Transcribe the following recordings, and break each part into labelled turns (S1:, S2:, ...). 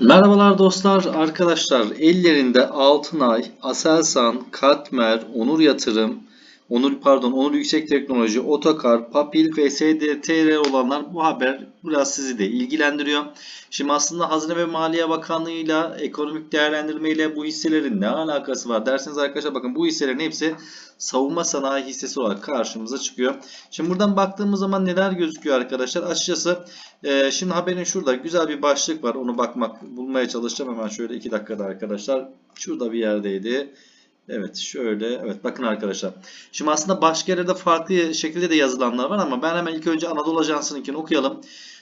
S1: Merhabalar dostlar, arkadaşlar. Ellerinde Altınay, Aselsan, Katmer, Onur Yatırım, Onur pardon, Onur Yüksek Teknoloji, Otokar, Papil ve SDTR olanlar bu haber biraz sizi de ilgilendiriyor. Şimdi aslında Hazine ve Maliye Bakanlığı'yla ekonomik değerlendirme ile bu hisselerin ne alakası var derseniz arkadaşlar bakın bu hisselerin hepsi savunma sanayi hissesi olarak karşımıza çıkıyor. Şimdi buradan baktığımız zaman neler gözüküyor arkadaşlar? Açıkçası e, şimdi haberin şurada güzel bir başlık var. Onu bakmak bulmaya çalışacağım hemen şöyle 2 dakikada arkadaşlar. Şurada bir yerdeydi. Evet şöyle evet bakın arkadaşlar. Şimdi aslında başka yerlerde farklı şekilde de yazılanlar var ama ben hemen ilk önce Anadolu Ajansı'nınkini okuyalım.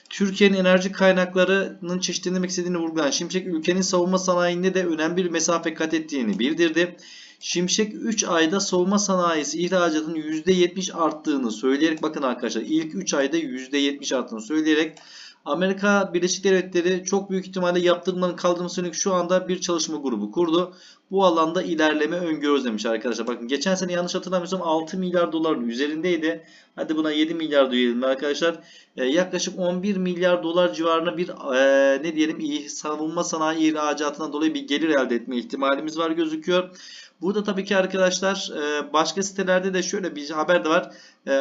S1: Türkiye'nin enerji kaynaklarının çeşitlendirmek istediğini vurgulayan Şimşek ülkenin savunma sanayinde de önemli bir mesafe kat ettiğini bildirdi. Şimşek 3 ayda savunma sanayisi ihracatının %70 arttığını söyleyerek bakın arkadaşlar ilk 3 ayda %70 arttığını söyleyerek Amerika Birleşik Devletleri çok büyük ihtimalle yaptırımların kaldırılması yönelik şu anda bir çalışma grubu kurdu. Bu alanda ilerleme öngörüyoruz demiş arkadaşlar. Bakın geçen sene yanlış hatırlamıyorsam 6 milyar doların üzerindeydi. Hadi buna 7 milyar diyelim arkadaşlar. Ee, yaklaşık 11 milyar dolar civarında bir e, ne diyelim savunma sanayi ihracatından dolayı bir gelir elde etme ihtimalimiz var gözüküyor. Burada tabii ki arkadaşlar e, başka sitelerde de şöyle bir haber de var. E,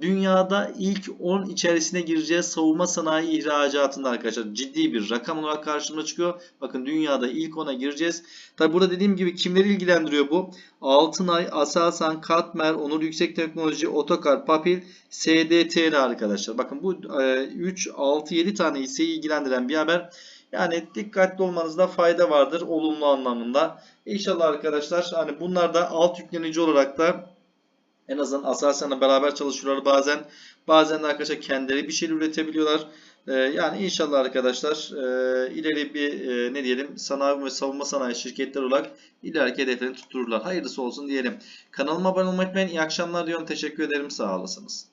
S1: Dünyada ilk 10 içerisine gireceğiz savunma sanayi ihracatında arkadaşlar ciddi bir rakam olarak karşımıza çıkıyor. Bakın dünyada ilk 10'a gireceğiz. Tabii burada dediğim gibi kimleri ilgilendiriyor bu? Altınay, Aselsan, Katmer, Onur Yüksek Teknoloji, Otokar, Papil, SDTR arkadaşlar. Bakın bu e, 3, 6, 7 tane hisseyi ilgilendiren bir haber. Yani dikkatli olmanızda fayda vardır olumlu anlamında. İnşallah arkadaşlar hani bunlar da alt yüklenici olarak da en azından Aselsan'la beraber çalışıyorlar bazen. Bazen de arkadaşlar kendileri bir şeyler üretebiliyorlar. Ee, yani inşallah arkadaşlar e, ileri bir e, ne diyelim sanayi ve savunma sanayi şirketleri olarak ileriki hedeflerini tuttururlar. Hayırlısı olsun diyelim. Kanalıma abone olmayı unutmayın. İyi akşamlar diyorum. Teşekkür ederim. Sağ olasınız.